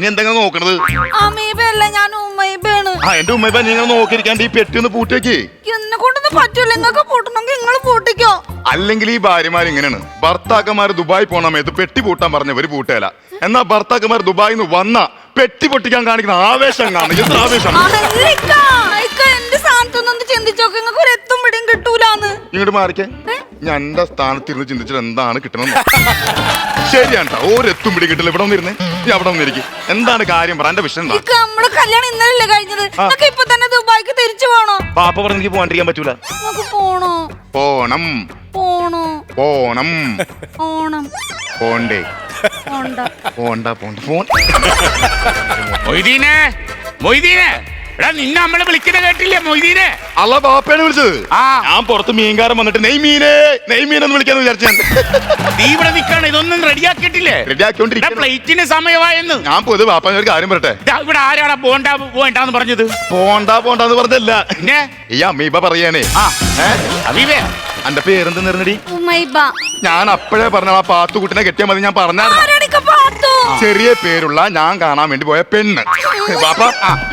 നീ എന്തെങ്കിലും നോക്കണത്? അമീബല്ല ഞാൻ ആ എന്റെ ഉമ്മ നീ ഇങ്ങനെ നോക്കിയിരിക്കാണ്ട് ഈ പെട്ടി ഒന്ന് എന്നെ കൊണ്ടൊന്നും പറ്റൂല. നിങ്ങൾക്ക് പൂട്ടണമെങ്കിൽ നിങ്ങൾ പൂട്ടിക്കോ. അല്ലെങ്കിൽ ഈ ഭാര്യമാർ ഇങ്ങനെയാണ്. ഭർത്താക്കന്മാർ ദുബായി പോണ സമയത്ത് പെട്ടി പൂട്ടാൻ പറഞ്ഞവര് പൂട്ടേല. എന്നാ ഭർത്താക്കന്മാർ ദുബായിൽ നിന്ന് വന്ന പെട്ടി പൊട്ടിക്കാൻ കാണിക്കുന്ന ആവേശം കാണും എത്ര ആവേശം? എന്റെ സ്ഥാനത്തൊന്നും ചിന്തിച്ചോക്കെ. നിങ്ങൾക്ക് ഒരു എത്തും പിടിയും കിട്ടൂലാന്ന്. ഇങ്ങോട്ട് മാറിക്കേ. ഞാൻ എന്റെ സ്ഥാനത്തിരുന്ന് ചിന്തിച്ചിട്ട് എന്താണ് കിട്ടണമെന്ന് ശരിയാണ്. ഒരെത്തും പിടി കിട്ടില്ല ഇവിടെ വന്നിരുന്നേ. ഞാൻ അവിടെ വന്നിരിക്കും. എന്താണ് കാര്യം? പറ എന്റെ വിഷയം എന്താ? നമ്മളെ കല്യാണം ഇന്നലെ കഴിഞ്ഞത്? നിങ്ങൾക്ക് ഇപ്പൊ തന്നെ ദുബായിക്ക് തിരിച്ചു പോണോ? പാപ്പ പറഞ്ഞ എനിക്ക് പോകാണ്ടിരിക്കാൻ പറ്റൂല. നമുക്ക് പോണോ? പോണം. പോണോ? പോണം. ഓണം പോണ്ടേ. പോണ്ട. പോണ്ട പോണ്ട പോൺ മൊയ്തീനെ മൊയ്തീനെ. എടാ നിന്നെ നമ്മൾ വിളിക്കുന്ന കേട്ടില്ലേ മൊയ്തീനെ? അല്ല ബാപ്പയാണ് വിളിച്ചത്. ആ. ഞാൻ പുറത്ത് മീൻകാരൻ വന്നിട്ട് നെയ് മീനേ നെയ് മീനെന്ന് വിളിക്കാന്ന് വിചാരിച്ചു ഞാൻ. നീ ഇവിടെ ഇതൊന്നും റെഡിയാക്കിയിട്ടില്ലേ? റെഡി ആക്കിക്കൊണ്ടിരിക്കുന്നു പ്ലേറ്റിന് സമയമായെന്ന്. ഞാൻ പോയത് ഒരു കാര്യം പറയട്ടെ? ഇതാ ഇവിടെ ആരാടാ പോണ്ട പോണ്ടാന്ന് പറഞ്ഞത്? പോണ്ട പോണ്ടെന്ന് പറഞ്ഞല്ല പിന്നെ? ഈ അമ്മീബ പറയാനേ ആ. ഏ? അവീവേ അന്റെ പേരെന്ത് നിർന്നടി ഞാൻ അപ്പോഴേ പറഞ്ഞ ആ പാത്തുകുട്ടിനെ കെട്ടിയാൽ മതി ഞാൻ പറഞ്ഞായിരുന്നു പാത്തു. ചെറിയ പേരുള്ള ഞാൻ കാണാൻ വേണ്ടി പോയ പെണ്ണ്. ബാപ്പ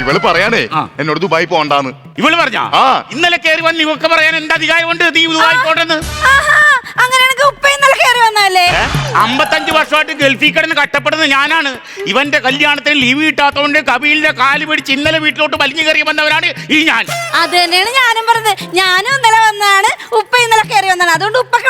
ഇവൾ പറയാനേ എന്നോട് ദുബായി പോണ്ടാന്ന്. ഇവൾ പറഞ്ഞ? ആ. ഇന്നലെ കേറി വന്ന് ഇവക്ക് പറയാൻ എന്താ അധികാരമുണ്ട് നീ ദുബായി പോണ്ടെന്ന്. ആഹാ അങ്ങനെയാണെങ്കിൽ ഉപ്പ ഇന്നലെ കയറി വന്നല്ലേ ഏ? അമ്പത്തഞ്ച് വർഷമായിട്ട് ഗൾഫിൽ കിടന്ന് കഷ്ടപ്പെടുന്നത് ഞാനാണ്. ഇവന്റെ കല്യാണത്തിന് ലീവ് കിട്ടാത്തതുകൊണ്ട് കബീലിന്റെ കാൽ പിടിച്ച് ഇന്നലെ വീട്ടിലോട്ട് വലിഞ്ഞു കയറി വന്നവരാണ് ഈ ഞാൻ. അത് തന്നെയാണ് ഞാനും പറഞ്ഞത്. ഞാനും ഇന്നലെ വന്നതാണ് ഉപ്പ ഇന്നലെ കയറി വന്നതാണ്. അതുകൊണ്ട് ഉപ്പക്ക്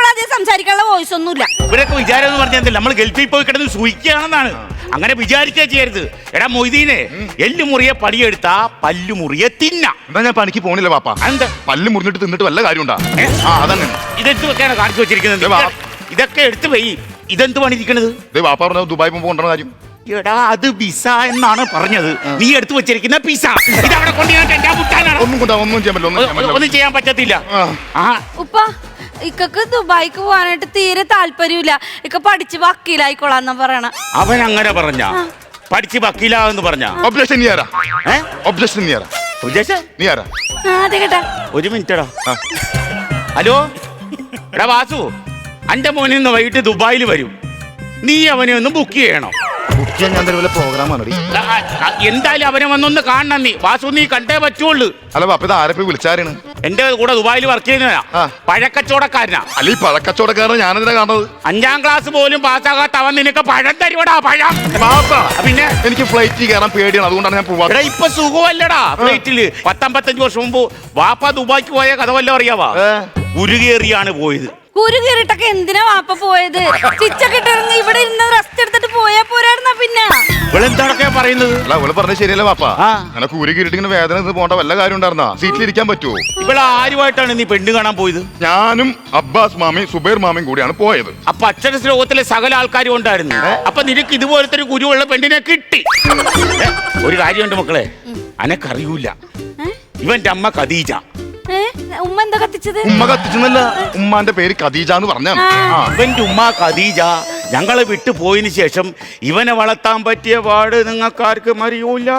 ഒന്നുമില്ല ഇവരൊക്കെ വിചാരം എന്ന് പറഞ്ഞാൽ നമ്മൾ ഗൾഫിൽ പോയി കിടന്ന് സൂഹിക്കുകയാണെന്നാണ് അങ്ങനെ വിചാരിച്ചേ ചെയ്യരുത്. എടാ മൊയ്തീനെ എല്ലു മുറിയെ പടിയെടുത്താ പല്ലു മുറിയെ തിന്ന. എന്താ ഞാൻ പണിക്ക് പോണില്ല പാപ്പ. എന്താ പല്ല് മുറിഞ്ഞിട്ട് തിന്നിട്ട് വല്ല കാര്യമുണ്ടാ? ആ അതന്നെ. ഇതെന്തൊക്കെയാണ് കാണിച്ചു വെച്ചിരിക്കുന്നത്. ഇതൊക്കെ എടുത്ത് പോയി ഇതെന്ത് പണിയിരിക്കണത്? ദേ ബാപ്പ പറഞ്ഞ ദുബായ് പോകുമ്പോൾ കൊണ്ടുവന്ന കാര്യം. എടാ അത് പിസ എന്നാണ് പറഞ്ഞത്. നീ എടുത്തു വെച്ചിരിക്കുന്ന പിസ ഇത് അവിടെ കൊണ്ട് ഞാൻ എന്റെ മുട്ടാനാണ്. ഒന്നും ഒന്നും ചെയ്യാൻ പറ്റില്ല ഒന്നും ചെയ്യാൻ പറ്റത്തില്ല. ആ. ഉപ്പ ഇക്കക്ക് ദുബായിക്ക് പോകാനായിട്ട് തീരെ താല്പര്യമില്ല. ഇക്ക പഠിച്ച് വക്കീലായിക്കോളാന്നാ പറയണ. അവൻ അങ്ങനെ പറഞ്ഞ? പഠിച്ച് വക്കീലാന്ന് പറഞ്ഞ? ഒബ്ജക്ഷൻ നീ ആരാ? ഏ? ഒബ്ജക്ഷൻ നീ ആരാ? ഉദ്ദേശ? നീ ആരാ? ആ, അതെ കേട്ടാ. ഒരു മിനിറ്റടാ. ആ. ഹലോ? എടാ വാസു അന്റെ മോനിന്ന് വൈകിട്ട് ദുബായിൽ വരും. നീ അവനെ ഒന്ന് ബുക്ക് ചെയ്യണം. ബുക്ക് ചെയ്യാൻ ഞാൻ വല്ല പ്രോഗ്രാം ആണോ ആ, ആ, എന്തായാലും അവനെ വന്നൊന്ന് കാണണം നീ. വാസു നീ കണ്ടേ പറ്റുള്ളൂ. അല്ല ബാപ്പ ഇത് ആരെ പോയി വിളിച്ചാരാണ്? എന്റെ കൂടെ ദുബായിൽ വർക്ക് ചെയ്യുന്നവനാ. പഴക്കച്ചവടക്കാരനാ. അല്ല ഈ പഴക്കച്ചവടക്കാരനെ ഞാനെന്തിനാ കാണുന്നത്? അഞ്ചാം ക്ലാസ് പോലും പാസ്സാകാത്ത അവൻ നിനക്ക് പഴം തരുവടാ പഴം. പിന്നെ? എനിക്ക് ഫ്ലൈറ്റിൽ കയറാൻ പേടിയാണ്. അതുകൊണ്ടാണ് ഞാൻ പോവാ എടാ ഇപ്പൊ സുഖമല്ലടാ ഫ്ലൈറ്റിൽ പത്തമ്പത്തഞ്ച് വർഷം മുമ്പ് വാപ്പ ദുബായ്ക്ക് പോയ കഥ വല്ലതും അറിയാവാ? ഉരുകേറിയാണ് പോയത്. കുരു എന്തിനാ വാപ്പ പോയത്? ചിച്ചൊക്കെ ഇറങ്ങി ഇവിടെ ഇരുന്ന് റെസ്റ്റ് എടുത്തിട്ട് പോയാ പിന്നെ ഇവളെന്താണൊക്കെ പറയുന്നത്? അല്ല അവൾ പറഞ്ഞ ശരിയല്ല ആ. അങ്ങനെ കൂരി കീറിട്ട് ഇങ്ങനെ വേദന നിന്ന് പോണ്ട വല്ല കാര്യം ഉണ്ടായിരുന്നാ? സീറ്റിൽ ഇരിക്കാൻ പറ്റുമോ ഇവളെ ആരുമായിട്ടാണ് നീ പെണ്ണ് കാണാൻ പോയത്? ഞാനും അബ്ബാസ് മാമയും സുബൈർ മാമയും കൂടിയാണ് പോയത്. അപ്പൊ അക്ഷര ശ്ലോകത്തിലെ സകല ആൾക്കാരും ഉണ്ടായിരുന്നു. അപ്പൊ നിനക്ക് ഇതുപോലത്തെ ഒരു കുരുവുള്ള പെണ്ണിനെ കിട്ടി. ഏ, ഒരു കാര്യമുണ്ട് മക്കളെ. അനക്കറിയൂല? ഇവന്റെ അമ്മ ഖദീജ. ഏ? ഉമ്മ എന്താ കത്തിച്ചത്? ഉമ്മ കത്തിച്ചെന്നല്ല ഉമ്മാന്റെ പേര് ഖദീജ എന്ന് പറഞ്ഞാണ്. ആ. ഇവന്റെ ഉമ്മ ഖദീജ. ഞങ്ങളെ വിട്ടു പോയതിന് ശേഷം ഇവനെ വളർത്താൻ പറ്റിയ പാട് നിങ്ങൾക്കാർക്ക് അറിയൂല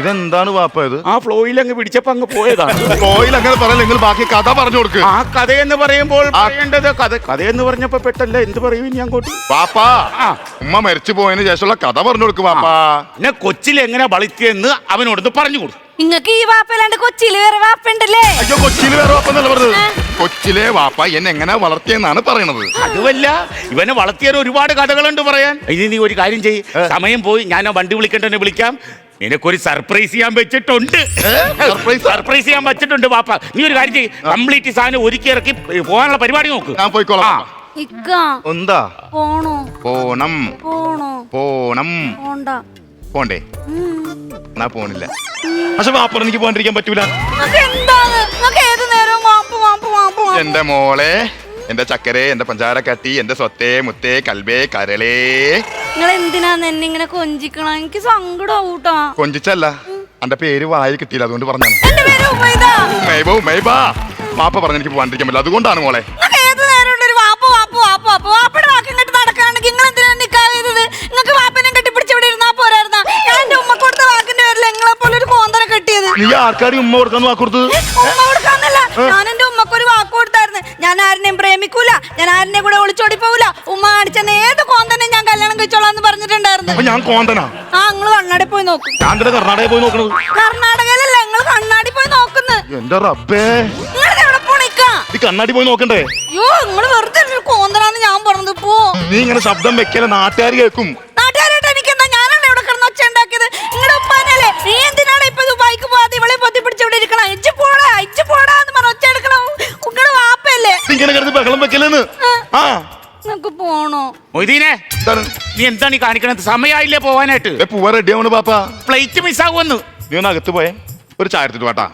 ഇതെന്താണ് വാപ്പ ഇത്? ആ ഫ്ലോയിൽ അങ്ങ് പിടിച്ചപ്പോ അങ്ങ് പോയതാണ്. ഫ്ലോയിൽ അങ്ങനെ പറയല്ല നിങ്ങൾ ബാക്കി കഥ പറഞ്ഞു കൊടുക്ക്. ആ കഥ എന്ന് പറയുമ്പോൾ പറയേണ്ടത് കഥ കഥ എന്ന് പറഞ്ഞപ്പോ പെട്ടല്ല എന്ത് പറയും ഞാൻ അങ്ങോട്ട്? പാപ്പാ ഉമ്മ മരിച്ചു പോയതിന് ശേഷമുള്ള കഥ പറഞ്ഞു കൊടുക്ക് പാപ്പാ എന്നെ കൊച്ചിൽ എങ്ങനെ വളർത്തിയെന്ന് അവനോടൊന്ന് പറഞ്ഞു കൊടുക്കും. നിങ്ങൾക്ക് ഈ വാപ്പല്ലാണ്ട് കൊച്ചിയിൽ വേറെ വാപ്പണ്ടല്ലേ അയ്യോ കൊച്ചിയിൽ വേറെ വാപ്പ എന്നല്ല പറഞ്ഞത് കൊച്ചിലെ വാപ്പ എന്നെ എങ്ങനെ വളർത്തിയെന്നാണ് പറയണത്. അതുമല്ല ഇവനെ വളർത്തിയാൽ ഒരുപാട് കഥകളുണ്ട് പറയാൻ. ഇനി നീ ഒരു കാര്യം ചെയ്യ്. സമയം പോയി ഞാൻ ആ വണ്ടി വിളിക്കേണ്ടവനെ വിളിക്കാം. നിനക്കൊരു സർപ്രൈസ് ചെയ്യാൻ വെച്ചിട്ടുണ്ട്. സർപ്രൈസ്? സർപ്രൈസ് ചെയ്യാൻ വെച്ചിട്ടുണ്ട് വാപ്പ. നീ ഒരു കാര്യം ചെയ്യ്. കംപ്ലീറ്റ് സാധനം ഒരുക്കി ഇറക്കി പോകാനുള്ള പരിപാടി നോക്ക്. ഞാൻ പോയിക്കോളാം എന്താ? പോണോ? പോണം. പോണോ? പോണം. പോണ്ട. എന്നാ പോണില്ല. പക്ഷെ വാപ്പ എനിക്ക് പോകാണ്ടിരിക്കാൻ പറ്റൂല. എന്റെ മോളെ എന്റെ ചക്കരെ എന്റെ പഞ്ചാരക്കട്ടി എന്റെ സ്വത്തേ മുത്തേ കൽബേ കരളേ. നിങ്ങൾ എന്തിനാന്ന് എന്നെ ഇങ്ങനെ കൊഞ്ചിക്കണം? എനിക്ക് സങ്കടാവൂട്ടാ കൊഞ്ചിച്ചല്ല എന്റെ പേര് വായി കിട്ടിയില്ല അതുകൊണ്ട് പറഞ്ഞാണ് എന്റെ പേര് ഉമൈദ. മെയ്ബോ പറഞ്ഞ എനിക്ക് പോകാണ്ടിരിക്കാൻ പറ്റില്ല അതുകൊണ്ടാണ് മോളെ. നിങ്ങൾക്ക് ഏത് നേരമുള്ള ഒരു വാപ്പ വാപ്പ വാപ്പ വാപ്പ? വാപ്പയുടെ വാക്കും കെട്ട് നടക്കാണെങ്കിൽ നിങ്ങൾ എന്തിനാണ് നിക്കാതെ ചെയ്തത്? നിങ്ങൾക്ക് വാപ്പനെ കെട്ടിപ്പിടിച്ച് ഇവിടെ ഇരുന്നാ പോരായിരുന്നാ. ഞാൻ എന്റെ ഉമ്മ കൊടുത്ത വാക്കിന്റെ പേരിൽ നിങ്ങളെ പോലെ ഒരു കെട്ടിയത്. നീ ആർക്കാടി ഉമ്മ കൊടുക്കാന്ന് വാക്ക് കൊടുത്തത്? ഉമ്മ കൊടുക്കാന്നല്ല ഞാൻ ആരിനെ കൂടെ ഒളിച്ചോടി പോവില്ല. ഉമ്മ കാണിച്ചെന്ന ഏത് കോന്തനെ ഞാൻ കല്യാണം കഴിച്ചോളാന്ന് പറഞ്ഞിട്ടുണ്ടായിരുന്നു. അപ്പൊ ഞാൻ കോന്തനാ. ആ നിങ്ങൾ കണ്ണാടി പോയി നോക്കും. ഞാൻ പോയി നോക്കണത്. കർണാടകയിലല്ല നിങ്ങൾ കണ്ണാടി പോയി എന്റെ റബ്ബേ. എവിടെ പോണിക്കാ ഈ കണ്ണാടി പോയി നോക്കണ്ടേ? അയ്യോ വെറുതെ ഒരു കോന്തനാന്ന് ഞാൻ പറഞ്ഞത് പോ. നീ ഇങ്ങനെ ശബ്ദം വെക്കല നാട്ടുകാർ കേൾക്കും. ഇങ്ങനെ കിടന്ന് ബഹളം വെക്കലെന്ന്? ആ. നീ പോണോ? മൊയ്തീനെ എന്താണ്? നീ എന്താണ് ഈ കാണിക്കണത്? സമയമായില്ലേ പോവാനായിട്ട്? ഏ, പൂവ റെഡി ആവണ് പാപ്പ. പ്ലേറ്റ് മിസ്സാകുമെന്ന് നീ ഒന്ന് അകത്ത് പോയേ. ഒരു ചായ എടുത്തിട്ട് വാട്ടാ.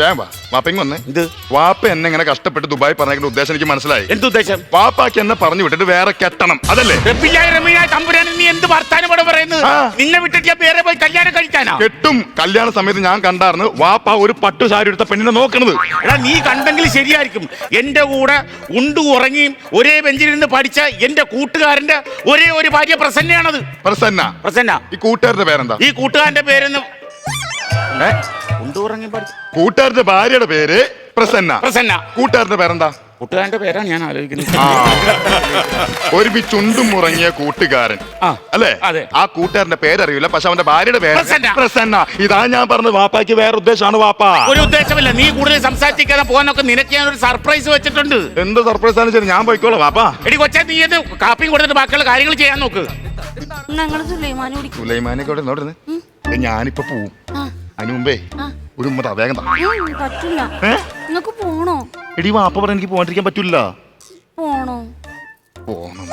വേഗം വാ. വാപ്പ വന്നേ ഇത് വാപ്പ എന്നെ ഇങ്ങനെ കഷ്ടപ്പെട്ട് ദുബായ് പറഞ്ഞ ഉദ്ദേശം എനിക്ക് മനസ്സിലായി. എന്തുദ്ദേശം വാപ്പാക്ക് എന്നെ പറഞ്ഞു വിട്ടിട്ട് വേറെ കെട്ടണം. അതല്ലേ? തമ്പുരാൻ നീ എന്ത് വർത്താനം ഇവിടെ പറയുന്നത്? നിന്നെ വിട്ടിട്ട് ഞാൻ വേറെ പോയി കല്യാണം കഴിക്കാനാ? കെട്ടും കല്യാണ സമയത്ത് ഞാൻ കണ്ടായിരുന്നു വാപ്പ ഒരു പട്ടു സാരി എടുത്ത പെണ്ണിനെ നോക്കണത്. എടാ നീ കണ്ടെങ്കിൽ ശരിയായിരിക്കും. എന്റെ കൂടെ ഉണ്ടു ഉറങ്ങിയും ഒരേ ബെഞ്ചിൽ നിന്ന് പഠിച്ച എന്റെ കൂട്ടുകാരന്റെ ഒരേ ഒരു ഭാര്യ പ്രസന്നയാണത്. പ്രസന്ന. പ്രസന്ന. ഈ കൂട്ടുകാരന്റെ പേരെന്താ? ഈ കൂട്ടുകാരന്റെ പേരെന്ന് ഉറങ്ങി പഠിച്ച കൂട്ടുകാരുടെ ഭാര്യയുടെ പേര് പ്രസന്ന. പ്രസന്ന. കൂട്ടുകാരന്റെ പേരെന്താ? കൂട്ടുകാരന്റെ പേരാണ് ഞാൻ ആലോചിക്കുന്നത്. ആ. ഒരുമിച്ചുണ്ടും മുറങ്ങിയ കൂട്ടുകാരൻ. ആ, അല്ലേ? അതെ. ആ കൂട്ടുകാരന്റെ പേരറിയില്ല പക്ഷെ അവന്റെ ഭാര്യയുടെ പേര് പ്രസന്ന. പ്രസന്ന. ഇതാ ഞാൻ പറഞ്ഞത് വാപ്പാക്ക് വേറെ ഉദ്ദേശമാണ് വാപ്പ. ഒരു ഉദ്ദേശമില്ല. നീ കൂടുതൽ സംസാരിക്കാതെ പോകാനൊക്കെ നിനക്ക് ഞാൻ ഒരു സർപ്രൈസ് വെച്ചിട്ടുണ്ട്. എന്ത് സർപ്രൈസ് ആണ് ശരി ഞാൻ പോയിക്കോളാം വാപ്പാ. എടി കൊച്ചാ നീ ഇത് കാപ്പിയും കൊടുത്തിട്ട് ബാക്കിയുള്ള കാര്യങ്ങൾ ചെയ്യാൻ നോക്ക്. ഞങ്ങൾ സുലൈമാനി കുടിക്കും. സുലൈമാനെ ഇവിടെ നോടുന്നു ഞാനിപ്പോ പോവും. അതിനു മുമ്പേ ആ. ഒരു ഉമ്മ വേഗം താ. പറ്റില്ല ഏ? നിങ്ങക്ക് പോണോ? എടി വാപ്പ പറഞ്ഞ എനിക്ക് പോകാണ്ടിരിക്കാൻ പറ്റില്ല പോണോ? പോണം.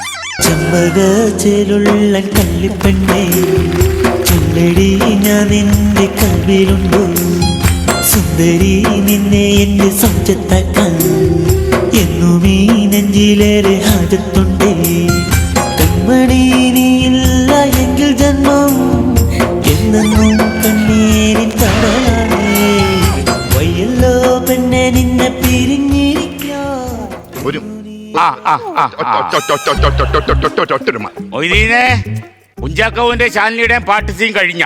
ചെമ്പകച്ചേലുള്ള കള്ളിപ്പെണ്ണേ ചൊല്ലടി ഞാൻ നിന്റെ കൽവിലുണ്ടോ സുന്ദരി നിന്നെ എന്റെ സൗജത്താക്കാൻ എന്നും ഈ നെഞ്ചിലേറെ ഹാജത്തുണ്ടേ. കൺമണി മൊയ്തീനെ കുഞ്ചാക്കോവിന്റെ ചാനലിയുടെയും പാട്ട് സീൻ കഴിഞ്ഞ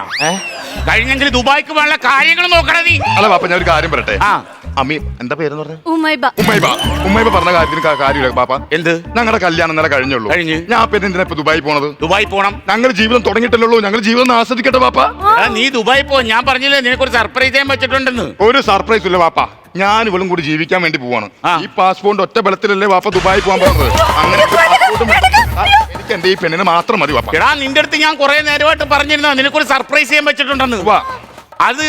കഴിഞ്ഞെങ്കിൽ ദുബായ്ക്ക് വേണ്ട കാര്യങ്ങൾ നോക്കണ നീ അല്ല പാപ്പ ഞാൻ ഒരു കാര്യം പറയട്ടെ ആ അമ്മി എന്താ പേരെന്ന് പറഞ്ഞത് ഉമ്മൈബ ഉമ്മൈബ ഉമ്മൈബ പറഞ്ഞ കാര്യത്തിന് കാ- കാര്യമില്ല പാപ്പ എന്ത് ഞങ്ങളുടെ കല്യാണം ഇന്നലെ കഴിഞ്ഞുള്ളൂ കഴിഞ്ഞ്. ഞാൻ പിന്നെ എന്തിനാ ഇപ്പൊ ദുബായി പോണത് ദുബായ് പോണം ഞങ്ങൾ ജീവിതം തുടങ്ങിയിട്ടല്ലേ ഉള്ളൂ ഞങ്ങൾ ജീവിതം ഒന്ന് ആസ്വദിക്കട്ടെ പാപ്പ എടാ, നീ ദുബായ് പോ ഞാൻ പറഞ്ഞില്ലേ നിനക്കൊരു സർപ്രൈസ് ചെയ്യാൻ വെച്ചിട്ടുണ്ടെന്ന് ഒരു സർപ്രൈസ് ഇല്ല വാപ്പ ഞാൻ ഇവളും കൂടി ജീവിക്കാൻ വേണ്ടി പോവാണ്. ഈ പാസ്പോർട്ട് ഒറ്റ ബലത്തിലല്ലേ വാപ്പ ദുബായി പോകാൻ പറഞ്ഞത്? അങ്ങനെ എനിക്ക് എന്റെ ഈ പെണ്ണിനെ മാത്രം മതി വാപ്പ. എടാ നിന്റെ അടുത്ത് ഞാൻ കുറെ നേരമായിട്ട് പറഞ്ഞിരുന്ന. നിനക്കൊരു സർപ്രൈസ് ചെയ്യാൻ വെച്ചിട്ടുണ്ടെന്ന്. വാ. അത്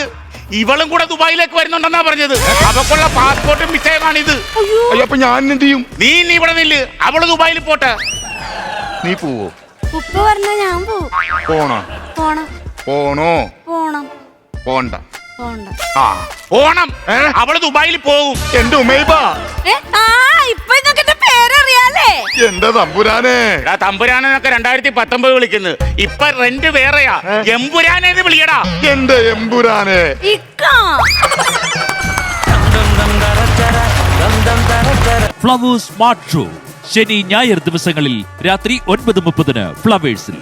ഇവളും കൂടെ ദുബായിലേക്ക് വരുന്നുണ്ടെന്നാ പറഞ്ഞത്. അവക്കുള്ള പാസ്പോർട്ടും വിഷയമാണ് അയ്യോ. അപ്പൊ ഞാൻ എന്ത് ചെയ്യും? നീ നീ ഇവിടെ നില്ല്. അവൾ ദുബായിൽ പോട്ടെ. നീ പോവോ? ഉപ്പ പറഞ്ഞ ഞാൻ പോണോ പോണോ? പോണം. പോണോ? പോണം. പോണ്ട പോണ്ട. ആ. പോണം? അവൾ ദുബായിൽ പോകും. എന്റെ ഉമൈബാ ഏ ആ ഇപ്പൊ നിങ്ങൾക്ക് എന്റെ പേരറിയാലേ. എന്റെ തമ്പുരാനെ. എടാ തമ്പുരാനെന്നൊക്കെ രണ്ടായിരത്തി പത്തൊമ്പത് വിളിക്കുന്നത് ഇപ്പൊ റെന്റ് വേറെയാ. എമ്പുരാനേന്ന് വിളിയടാ. എന്റെ എമ്പുരാനെ. ഇക്ക. Flowers smart show. ശനി ഞായർ ദിവസങ്ങളിൽ രാത്രി ഒൻപത് മുപ്പതിന് ഫ്ലവേഴ്സിൽ.